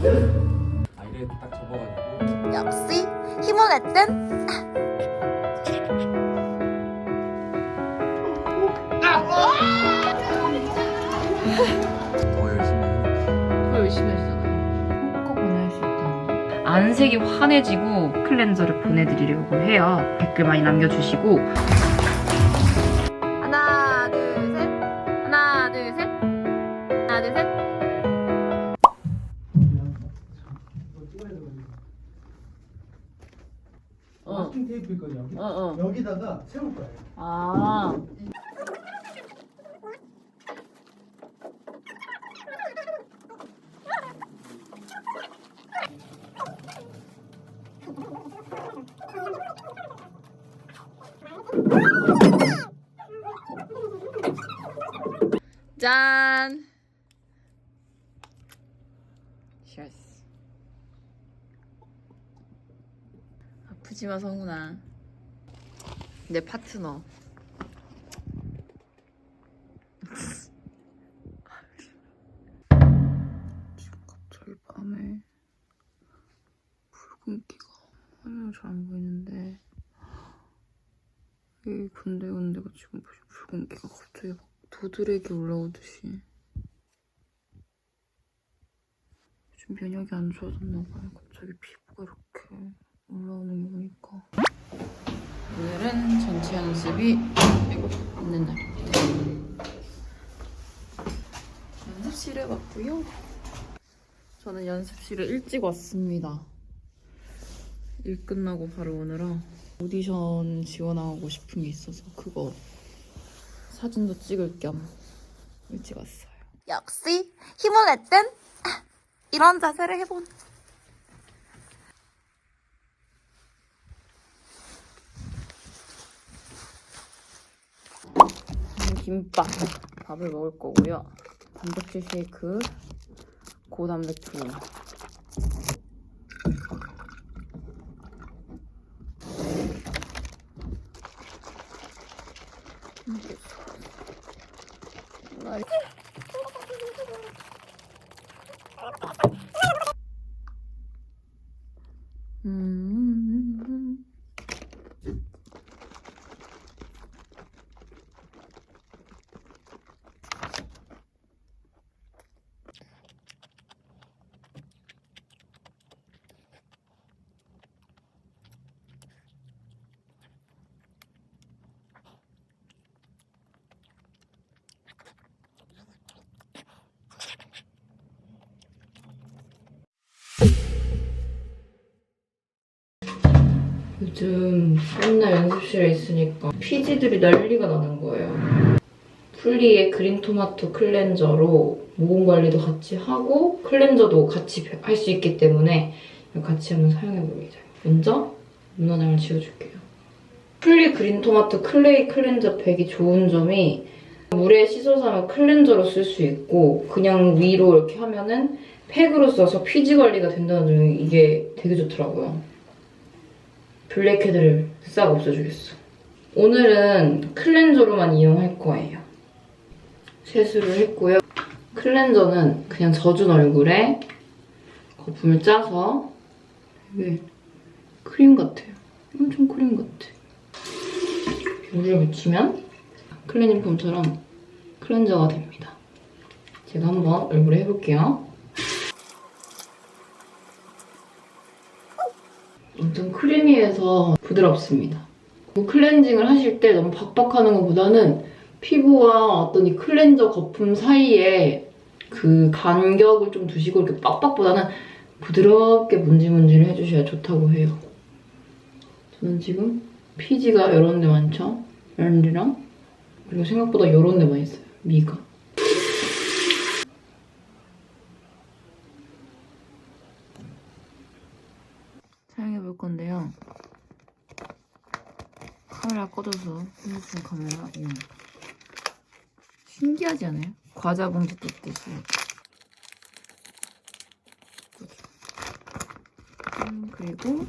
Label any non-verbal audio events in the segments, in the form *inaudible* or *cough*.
아이를 딱 접어가지고. 역시 힘을 냈든. 더 열심히 더 열심히 하시잖아요. 한꺼번에 할수 있다는 안색이 환해지고 클렌저를 보내드리려고 해요. 댓글 많이 남겨주시고 세울 거예요. 아 짠! 샤스 아프지 마 성훈아 내 파트너. 지금 갑자기 밤에 붉은 기가 화면 잘안 보이는데 이 군데군데가 지금 붉은 기가 갑자기 막 도드래기 올라오듯이. 요즘 면역이 안 좋아졌나 봐요. 갑자기 피부가 이렇게 올라오는 거 보니까 오늘은 전체 연습이 있는 날입니다. 연습실에 왔고요. 저는 연습실에 일찍 왔습니다. 일 끝나고 바로 오느라 오디션 지원하고 싶은 게 있어서 그거 사진도 찍을 겸 일찍 왔어요. 역시 힘을 냈든 아, 이런 자세를 해본 김밥 밥을 먹을 거고요. 단백질 쉐이크 고단백질 음. 요즘 맨날 연습실에 있으니까 피지들이 난리가 나는 거예요. 풀리의 그린 토마토 클렌저로 모공 관리도 같이 하고 클렌저도 같이 할 수 있기 때문에 같이 한번 사용해봅니다. 먼저 눈화장을 지워줄게요. 풀리 그린 토마토 클레이 클렌저 팩이 좋은 점이 물에 씻어서 하면 클렌저로 쓸 수 있고 그냥 위로 이렇게 하면은 팩으로 써서 피지 관리가 된다는 점이 이게 되게 좋더라고요. 블랙헤드를 싹 없애주겠어. 오늘은 클렌저로만 이용할 거예요. 세수를 했고요. 클렌저는 그냥 젖은 얼굴에 거품을 짜서 이게 크림 같아요. 엄청 크림 같아. 물을 묻히면 클렌징 폼처럼 클렌저가 됩니다. 제가 한번 얼굴에 해볼게요. 엄청 크리미해서 부드럽습니다. 그 클렌징을 하실 때 너무 박박하는 것보다는 피부와 어떤 이 클렌저 거품 사이에 그 간격을 좀 두시고 이렇게 빡빡보다는 부드럽게 문지문지를 해주셔야 좋다고 해요. 저는 지금 피지가 이런 데 많죠? 이런 데랑 그리고 생각보다 이런 데만 있어요. 미가. 사용해 볼 건데요. 카메라 꺼져서 핸드폰 카메라 이용. 신기하지 않아요? 과자 봉지 뜯듯이. 음, 그리고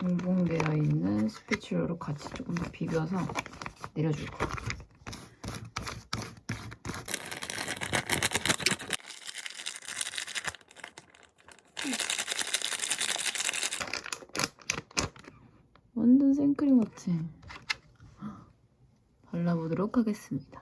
봉봉되어 있는 스패츌러로 같이 조금 더 비벼서 내려줄 거예요. 생크림 같지? 발라보도록 하겠습니다.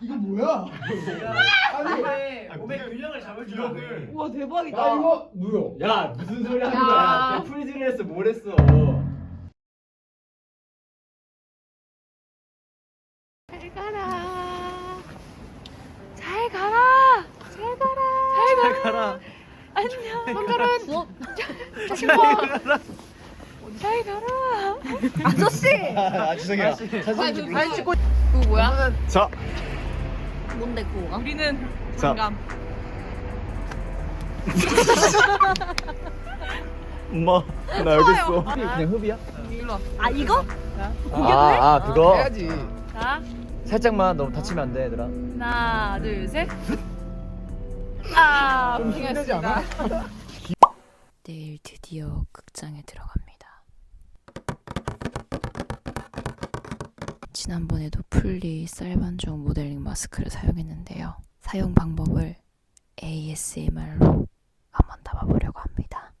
이거 뭐야? 아니 아, 몸의 균형을 잡을 줄 아네. 와 대박이다. 나 이거 누요? 야 무슨 소리 하는 야. 거야? 내 프리즈를 했어 뭘 했어? 잘 가라. 잘 가라. 잘 가라. 잘 가라. 안녕. 주워. 잘 가라. 아 죄송해요. 아니 그 찍고 그거 뭐야? 자, 뭔데 그거가? 우리는 자. 공감. *laughs* 엄마, 나 여기 있어. 그냥 흡이야? 일로 와. 아 이거? 아, 아 그거 해야지. 자 살짝만 너무 다치면 안 돼 얘들아. 하나 둘 셋. 아 힘들지 않아? *laughs* 내일 드디어 극장에 들어갑니다. 지난번에도 풀리 쌀반죽 모델링 마스크를 사용했는데요. 사용 방법을 ASMR로 한번 담아보려고 합니다.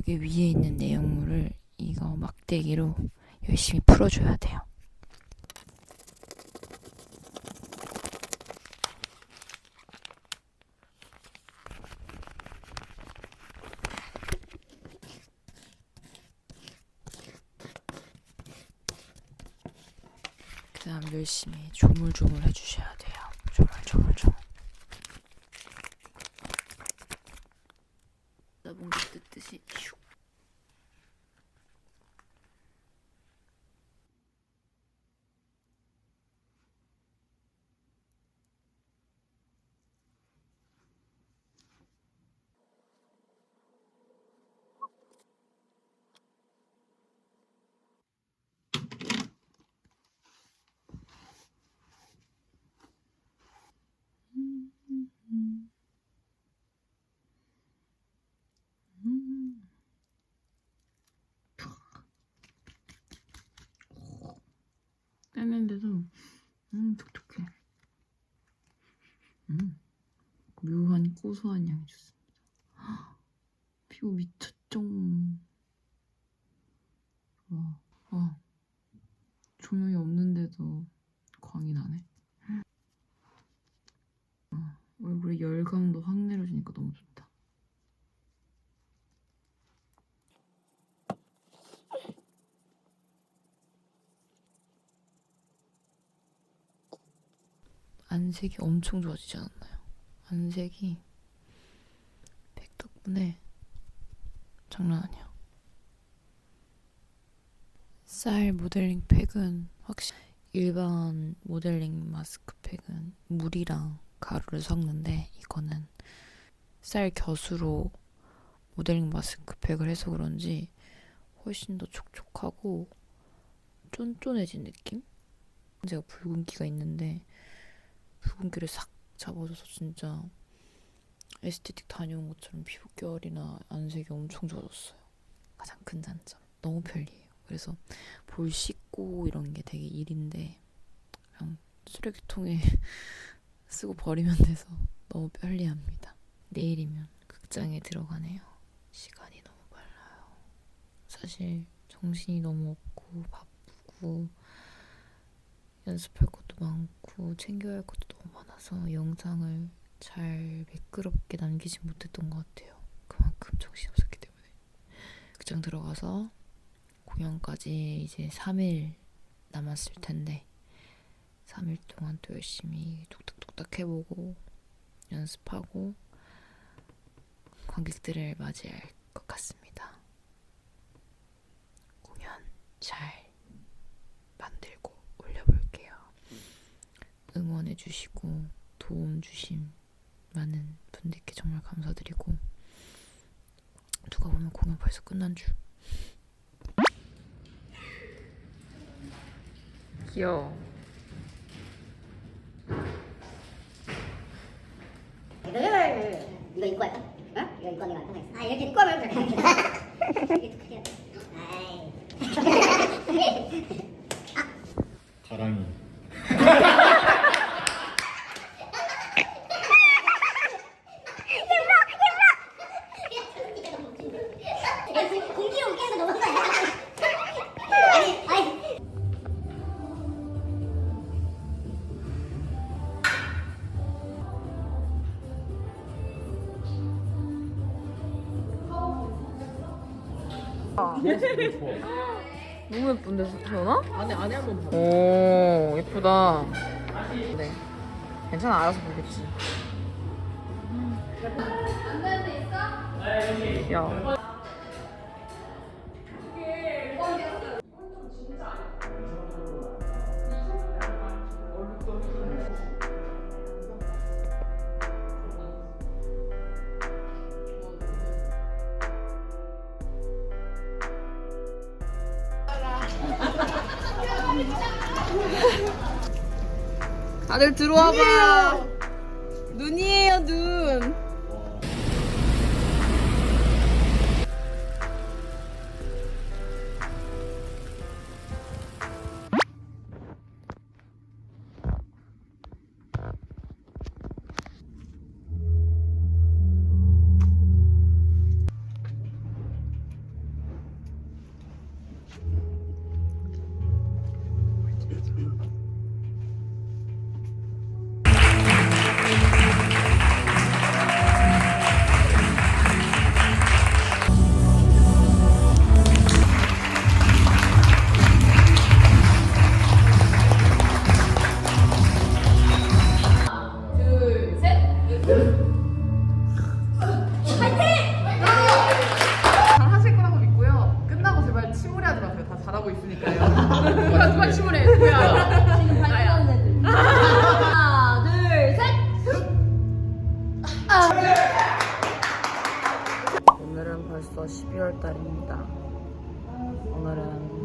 여기 위에 있는 내용물을 이거 막대기로 열심히 풀어줘야 돼요. 그 다음 열심히 조물조물 해주셔야 돼요. 조물조물조물. 떼는데도 음 촉촉해. 음 묘한 고소한 향이 좋습니다. 헉, 피부 미쳤죠. 와, 와 조명이 없는데도 광이 나네. 어, 얼굴에 열감도 확 내려주니까 너무 좋다. 안색이 엄청 좋아지지 않았나요? 안색이 백 덕분에 장난 아니야. 쌀 모델링 팩은 확실히 일반 모델링 마스크 팩은 물이랑 가루를 섞는데 이거는 쌀 겨수로 모델링 마스크 팩을 해서 그런지 훨씬 더 촉촉하고 쫀쫀해진 느낌? 제가 붉은기가 있는데 붉은기를 싹 잡아줘서 진짜 에스테틱 다녀온 것처럼 피부결이나 안색이 엄청 좋아졌어요. 가장 큰 장점. 너무 편리해요. 그래서 볼 씻고 이런 게 되게 일인데 그냥 쓰레기통에 *laughs* 쓰고 버리면 돼서 너무 편리합니다. 내일이면 극장에 들어가네요. 시간이 너무 빨라요. 사실 정신이 너무 없고 바쁘고 연습할 것도 많고 챙겨야 할 것도 너무 많아서 영상을 잘 매끄럽게 남기지 못했던 것 같아요. 그만큼 정신이 없었기 때문에 극장 들어가서 공연까지 이제 3일 남았을 텐데 3일 동안 또 열심히 뚝딱뚝딱 해보고 연습하고 관객들을 맞이할 것 같습니다. 공연 잘 만들고 올려볼게요. 응원 해주시고 도움 주신 많은 분들께 정말 감사드리고 누가 보면 공연 벌써 끝난 줄. 귀여워. 이거 이거 입고 할까? 어? 이거 입고 내가 아 이렇게 입고 하면 *laughs* 돼. 이렇게 크게. 아이. 가랑이. 너무 예쁜데 태연아? 안에 안에 한번 봐. 오 예쁘다. 네. 괜찮아 알아서 보겠지. 야. 다들 들어와 봐.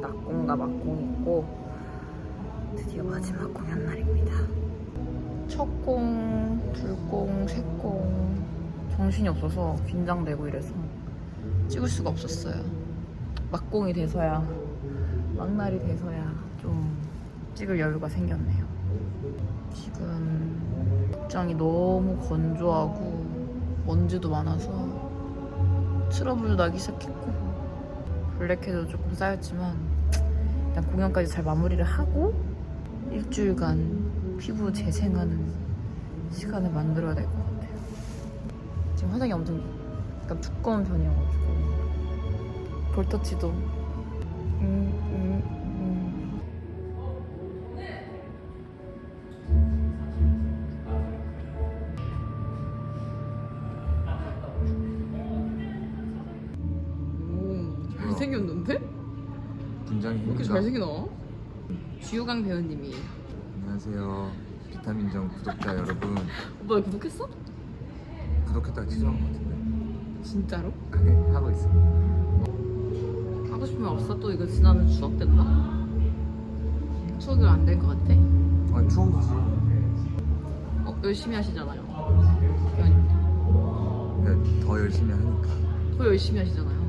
낙공과 막공이 있고 드디어 마지막 공연 날입니다. 첫 공, 둘 공, 셋 공 정신이 없어서 긴장되고 이래서 찍을 수가 없었어요. 막공이 돼서야 막날이 돼서야 좀 찍을 여유가 생겼네요. 지금 극장이 너무 건조하고 먼지도 많아서 트러블 나기 시작했고 블랙헤드도 조금 쌓였지만 일단 공연까지 잘 마무리를 하고 일주일간 피부 재생하는 시간을 만들어야 될 것 같아요. 지금 화장이 엄청 약간 두꺼운 편이어가지고 볼터치도 음. 잘생겨 너? 주유강 배우님이 안녕하세요. 비타민정 구독자 여러분. 오빠 나 구독했어? 구독했다가 취소한 것 같은데. 진짜로? 네, 하고 있습니다. 하고 싶으면 없어 또 이거 지나면 추억 된다 추억이 안 될 것 같아 아니, 추억이지. 어, 열심히 하시잖아요 배우님 네, 더 열심히 하니까. 더 열심히 하시잖아요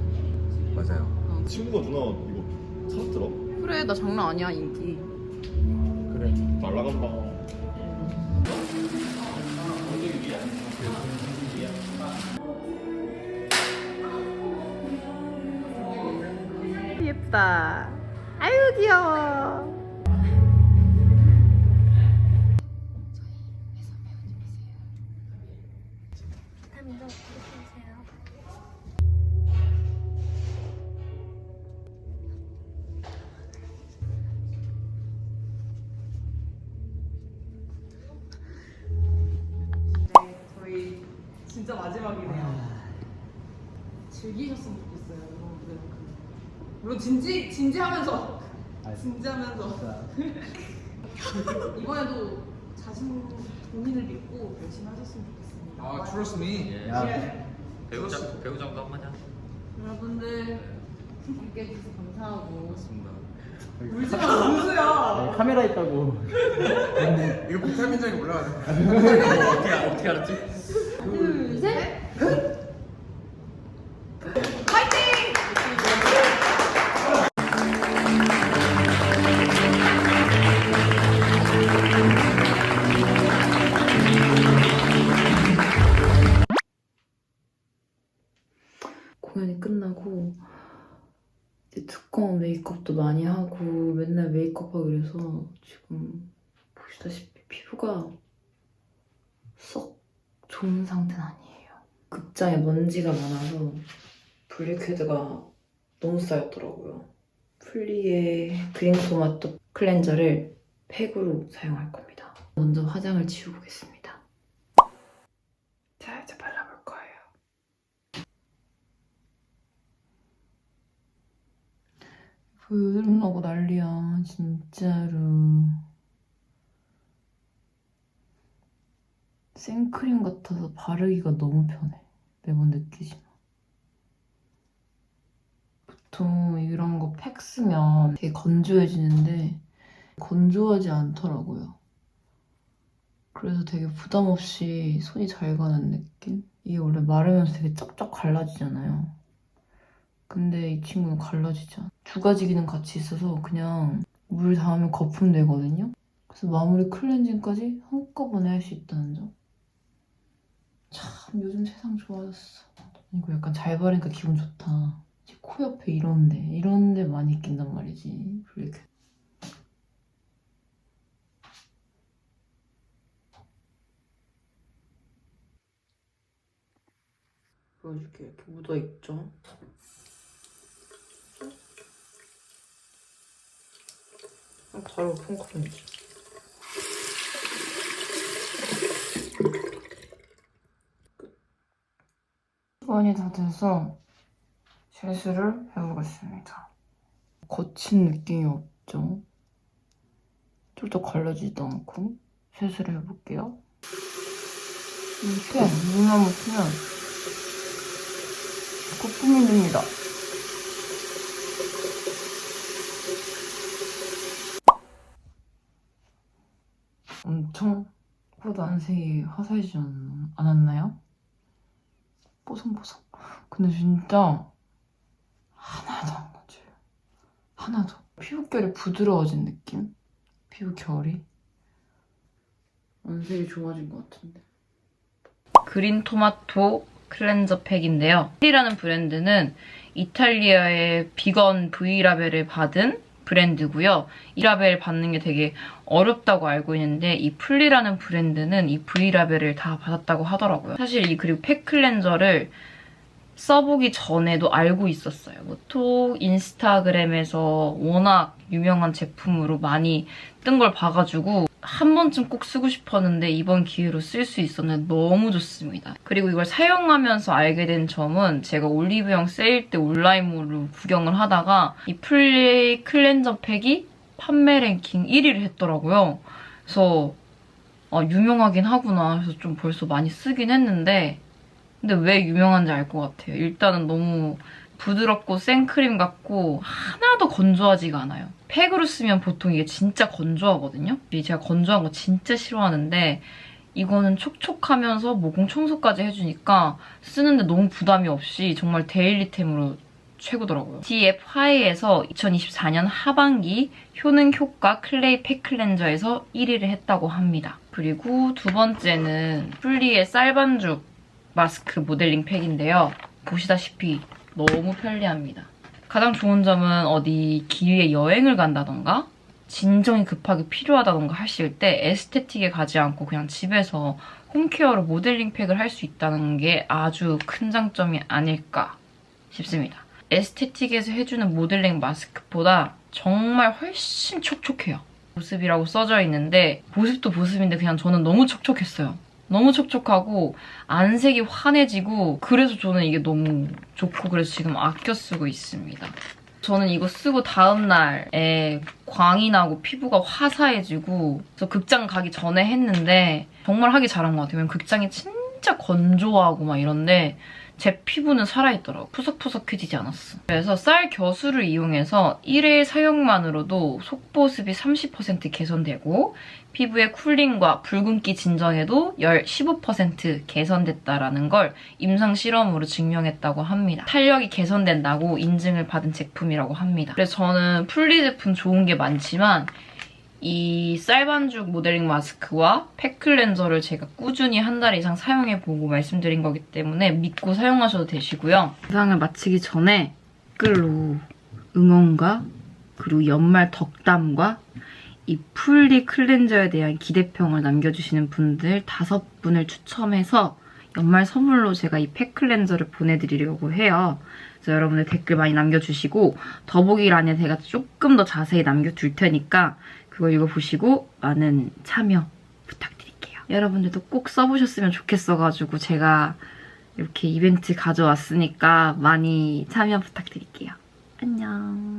맞아요. 친구가 누나 이거 사왔더라. 그래 나 장난 아니야 인기 그래. 날라간다. 예쁘다 아유 귀여워 진짜 마지막이네요. 즐기셨으면 좋겠어요, 여러분들. 물론 진지 진지하면서 진지하면서 *laughs* 이번에도 자신 본인을 믿고 열심히 하셨으면 좋겠습니다. 아 trust me. 배우장 배우장도 한마디 하자. 여러분들 함께 해주셔서 감사하고 울지 마, 무수야. 카메라 있다고. *laughs* 이거 비타민장이 올라가는 거야. *laughs* 어떻게 어떻게 알았지? 두꺼운 메이크업도 많이 하고 맨날 메이크업하고 그래서 지금 보시다시피 피부가 썩 좋은 상태는 아니에요. 극장에 먼지가 많아서 블랙헤드가 너무 쌓였더라고요. 플리의 그린 토마토 클렌저를 팩으로 사용할 겁니다. 먼저 화장을 지우보겠습니다. 자, 이제 발라볼 거예요. 보여드림 나고 난리야 진짜로. 생크림 같아서 바르기가 너무 편해 매번 느끼지만. 보통 이런 거 팩 쓰면 되게 건조해지는데 건조하지 않더라고요. 그래서 되게 부담 없이 손이 잘 가는 느낌? 이게 원래 마르면서 되게 쫙쫙 갈라지잖아요 근데 이 친구는 갈라지지 않아. 두 가지 기능 같이 있어서 그냥 물 닿으면 거품 되거든요. 그래서 마무리 클렌징까지 한꺼번에 할 수 있다는 점. 참 요즘 세상 좋아졌어. 이거 약간 잘 바르니까 기분 좋다. 이제 코 옆에 이런데 이런데 많이 낀단 말이지. 이렇게. 보여줄게. 이렇게 묻어 있죠? 바로 콩크런치. 시간이 다 돼서 세수를 해보겠습니다. 거친 느낌이 없죠? 쫄쫄 갈라지지도 않고 세수를 해볼게요. 이렇게 눈을 한번 뜨면 거품이 됩니다. 코 난색이 화사해지지 않- 않았나요? 뽀송뽀송. 근데 진짜 하나도 안 건져요. 하나도. 피부결이 부드러워진 느낌? 피부 결이? 안색이 좋아진 것 같은데. 그린 토마토 클렌저 팩인데요. 이라는 브랜드는 이탈리아의 비건 V 라벨을 받은 브랜드고요. 이 라벨 받는 게 되게 어렵다고 알고 있는데 이 플리라는 브랜드는 이 V 라벨을 다 받았다고 하더라고요. 사실 이 그리고 팩 클렌저를 써보기 전에도 알고 있었어요. 뭐 톡, 인스타그램에서 워낙 유명한 제품으로 많이 뜬 걸 봐가지고 한 번쯤 꼭 쓰고 싶었는데 이번 기회로 쓸 수 있었는데 너무 좋습니다. 그리고 이걸 사용하면서 알게 된 점은 제가 올리브영 세일 때 온라인몰로 구경을 하다가 이 플레이 클렌저 팩이 판매 랭킹 1위를 했더라고요. 그래서 아, 유명하긴 하구나. 그래서 좀 벌써 많이 쓰긴 했는데 근데 왜 유명한지 알 것 같아요. 일단은 너무 부드럽고 생크림 같고 하나도 건조하지가 않아요. 팩으로 쓰면 보통 이게 진짜 건조하거든요. 이 제가 건조한 거 진짜 싫어하는데 이거는 촉촉하면서 모공 청소까지 해주니까 쓰는데 너무 부담이 없이 정말 데일리템으로 최고더라고요. DF 하이에서 2024년 하반기 효능 효과 클레이 팩 클렌저에서 1위를 했다고 합니다. 그리고 두 번째는 풀리의 쌀반죽 마스크 모델링 팩인데요. 보시다시피 너무 편리합니다. 가장 좋은 점은 어디 길 여행을 간다던가 진정이 급하게 필요하다던가 하실 때 에스테틱에 가지 않고 그냥 집에서 홈케어로 모델링 팩을 할 수 있다는 게 아주 큰 장점이 아닐까 싶습니다. 에스테틱에서 해주는 모델링 마스크보다 정말 훨씬 촉촉해요. 보습이라고 써져 있는데 보습도 보습인데 그냥 저는 너무 촉촉했어요. 너무 촉촉하고 안색이 환해지고 그래서 저는 이게 너무 좋고 그래서 지금 아껴 쓰고 있습니다. 저는 이거 쓰고 다음날에 광이 나고 피부가 화사해지고 그래서 극장 가기 전에 했는데 정말 하기 잘한 것 같아요. 왜냐면 극장이 진짜 건조하고 막 이런데 제 피부는 살아있더라고. 푸석푸석해지지 않았어. 그래서 쌀 겨수를 이용해서 1회 사용만으로도 속보습이 30% 개선되고 피부의 쿨링과 붉은기 진정에도 열 15% 개선됐다라는 걸 임상 실험으로 증명했다고 합니다. 탄력이 개선된다고 인증을 받은 제품이라고 합니다. 그래서 저는 풀리 제품 좋은 게 많지만 이 쌀반죽 모델링 마스크와 팩 클렌저를 제가 꾸준히 한 달 이상 사용해보고 말씀드린 거기 때문에 믿고 사용하셔도 되시고요. 영상을 마치기 전에 댓글로 응원과 그리고 연말 덕담과 이 풀리 클렌저에 대한 기대평을 남겨주시는 분들 다섯 분을 추첨해서 연말 선물로 제가 이 팩 클렌저를 보내드리려고 해요. 그래서 여러분들 댓글 많이 남겨주시고 더보기란에 제가 조금 더 자세히 남겨둘 테니까 그거 읽어보시고 많은 참여 부탁드릴게요. 여러분들도 꼭 써보셨으면 좋겠어가지고 제가 이렇게 이벤트 가져왔으니까 많이 참여 부탁드릴게요. 안녕.